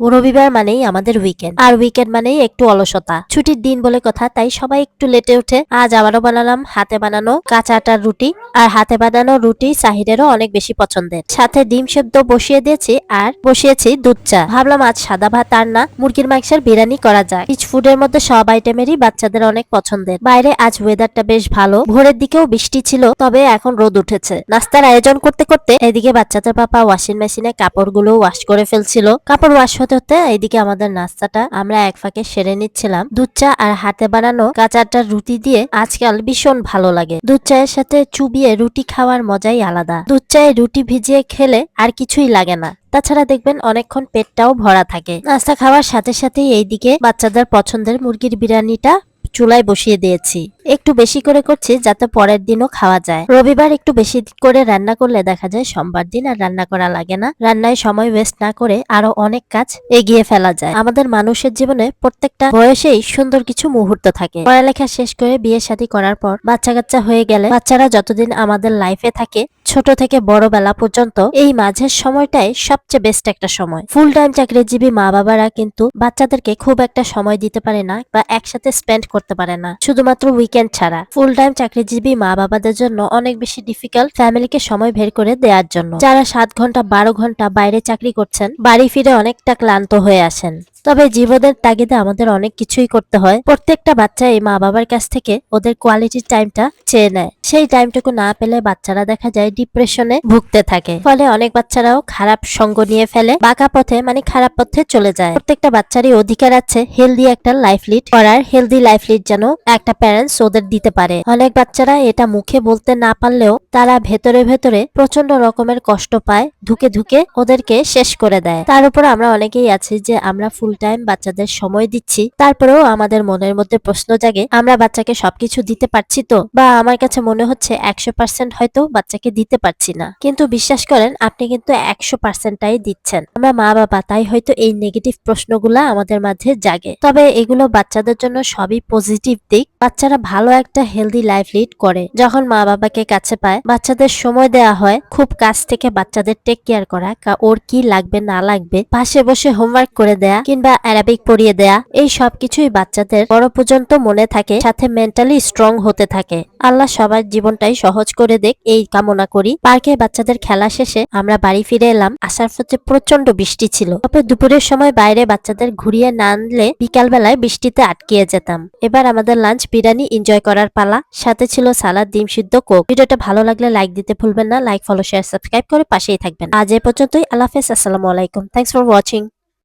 রবিবার মানেই আমাদের উইকেন্ড আর উইকেন্ড মানেই একটু অলসতা। ছুটির দিন বলে কথা, তাই সবাই একটু লেটে উঠে আজ আবারও বানালাম হাতে বানানো কাঁচা আটার রুটি, আর হাতে বানানো রুটি সাহিরেরও অনেক বেশি পছন্দের। সাথে ডিম সেদ্ধ বসিয়ে দিয়েছি, আর বসিয়েছি দুধ চা। ভাবলাম আজ সাদা ভাত আর না, মুরগির মাংসের বিরিয়ানি করা যায় রিচ ফুডের মধ্যে সব আইটেমেরই বাচ্চাদের অনেক পছন্দের। বাইরে আজ ওয়েদারটা বেশ ভালো, ভোরের দিকেও বৃষ্টি ছিল, তবে এখন রোদ উঠেছে। নাস্তার আয়োজন করতে করতে এদিকে বাচ্চাদের পাপা ওয়াশিং মেশিনে কাপড়গুলো ওয়াশ করে ফেলছিল। কাপড় ওয়াশ হতে হতে এইদিকে আমাদের নাস্তাটা আমরা এক ফাঁকে সেরে নিচ্ছিলাম। দুধ চা আর হাতে বানানো কাঁচাটা রুটি দিয়ে আজকাল ভীষণ ভালো লাগে। দুধ চায়ের সাথে চুবিয়ে রুটি খাওয়ার মজাই আলাদা। দুধ চায়ে রুটি ভিজিয়ে খেলে আর কিছুই লাগে না। তাছাড়া দেখবেন অনেকক্ষণ পেটটাও ভরা থাকে। নাস্তা খাওয়ার সাথে সাথে এইদিকে বাচ্চাদের পছন্দের মুরগির বিরিয়ানিটা চুলায় বসিয়ে দিয়েছি। একটু বেশি করে করছি যাতে পরের দিনও খাওয়া যায়। রবিবার একটু বেশি করে রান্না করলে দেখা যায় সোমবার দিন আর রান্না করা লাগে না। রান্নায় সময় ওয়েস্ট না করে আরও অনেক কাজ এগিয়ে ফেলা যায়। আমাদের মানুষের জীবনে প্রত্যেকটা বয়সেই সুন্দর কিছু মুহূর্ত থাকে। পড়ালেখা শেষ করে বিয়ে শাদী করার পর বাচ্চা কাচ্চা হয়ে গেলে বাচ্চারা যতদিন আমাদের লাইফে থাকে ছোট থেকে বড় বেলা পর্যন্ত এই মাঝের সময়টাই সবচেয়ে বেস্ট একটা সময়। ফুল টাইম চাকরিজীবী মা বাবারা কিন্তু বাচ্চাদেরকে খুব একটা সময় দিতে পারে না বা একসাথে স্পেন্ড করতে পারে না। শুধুমাত্র উইকেন্ড ছাড়া। ফুল টাইম চাকরিজীবী মা বাবাদের জন্য অনেক বেশি ডিফিকাল্ট ফ্যামিলিকে সময় বের করে দেওয়ার জন্য। যারা সাত ঘণ্টা, বারো ঘণ্টা বাইরে চাকরি করছেন, বাড়ি ফিরে অনেকটা ক্লান্ত হয়ে আসেন। তবে জীবনের তাগিদে আমাদের অনেক কিছুই করতে হয়। প্রত্যেকটা বাচ্চা এই মা বাবার কাছ থেকে ওদের কোয়ালিটি টাইমটা চেয়ে নেয়। সেই টাইমটুকু না পেলে বাচ্চারা দেখা যায় ডিপ্রেশনে ভুগতে থাকে। ফলে অনেক বাচ্চারাও খারাপ সঙ্গ নিয়ে ফেলে, বাঁকা পথে মানে খারাপ পথে চলে যায়। প্রত্যেকটা বাচ্চারই অধিকার আছে হেলদি একটা লাইফ লিড করার হেলদি লাইফ লিড যেন একটা প্যারেন্টস ওদের দিতে পারে। অনেক বাচ্চারা এটা মুখে বলতে না পারলেও তারা ভেতরে ভেতরে প্রচণ্ড রকমের কষ্ট পায়, ধুকে ধুকে ওদেরকে শেষ করে দেয়। তার উপর আমরা অনেকেই আছি যে আমরা ফুল টাইম বাচ্চাদের সময় দিচ্ছি, তারপরেও আমাদের মনের মধ্যে প্রশ্ন জাগে, আমরা বাচ্চাকে সবকিছু দিতে পারছি তো? বা আমার কাছে মনে হচ্ছে একশো পার্সেন্ট হয়তো বাচ্চাকে দিতে পারছি না। কিন্তু বিশ্বাস করেন, আপনি কিন্তু একশো পার্সেন্টটাই দিচ্ছেন। আমরা মা বাবা, তাই হয়তো এই নেগেটিভ প্রশ্নগুলা আমাদের মাঝে জাগে। তবে এগুলো বাচ্চাদের জন্য সবই পজিটিভ দিক। বাচ্চারা ভালো একটা হেলদি লাইফ লিড করে। যখন মা বাবাকে কাছে পায়, বাচ্চাদের সময় দেয়া হয়, খুব কাছ থেকে বাচ্চাদের টেক কেয়ার করা ওর কি লাগবে, না লাগবে, পাশে বসে হোমওয়ার্ক করে দেয়া, কিংবা অ্যারাবিক পড়িয়ে দেয়া, এই সব কিছুই বাচ্চাদের বড় পর্যন্ত মনে থাকে, সাথে মেন্টালি স্ট্রং হতে থাকে। আল্লাহ সবার জীবনটাই সহজ করে দেখ, এই কামনা করি। পার্কে বাচ্চাদের খেলা শেষে আমরা বাড়ি ফিরে এলাম। আসার পথে প্রচণ্ড বৃষ্টি ছিল। তবে দুপুরের সময় বাইরে বাচ্চাদের ঘুরিয়ে না আনলে বিকাল বেলায় বৃষ্টিতে আটকিয়ে যেতাম। এবার আমাদের লাঞ্চ বিরিয়ানি এনজয় করার পালা। সাথে ছিল সালাদ, ডিম সিদ্ধ, কোক। ভিডিওটা ভালো লাগলে লাইক দিতে ভুলবেন না। লাইক ফলো শেয়ার সাবস্ক্রাইব করে পাশেই থাকবেন। আজ এ পর্যন্তই। আল্লাহ হাফেজ। আসসালামু আলাইকুম। Thanks for watching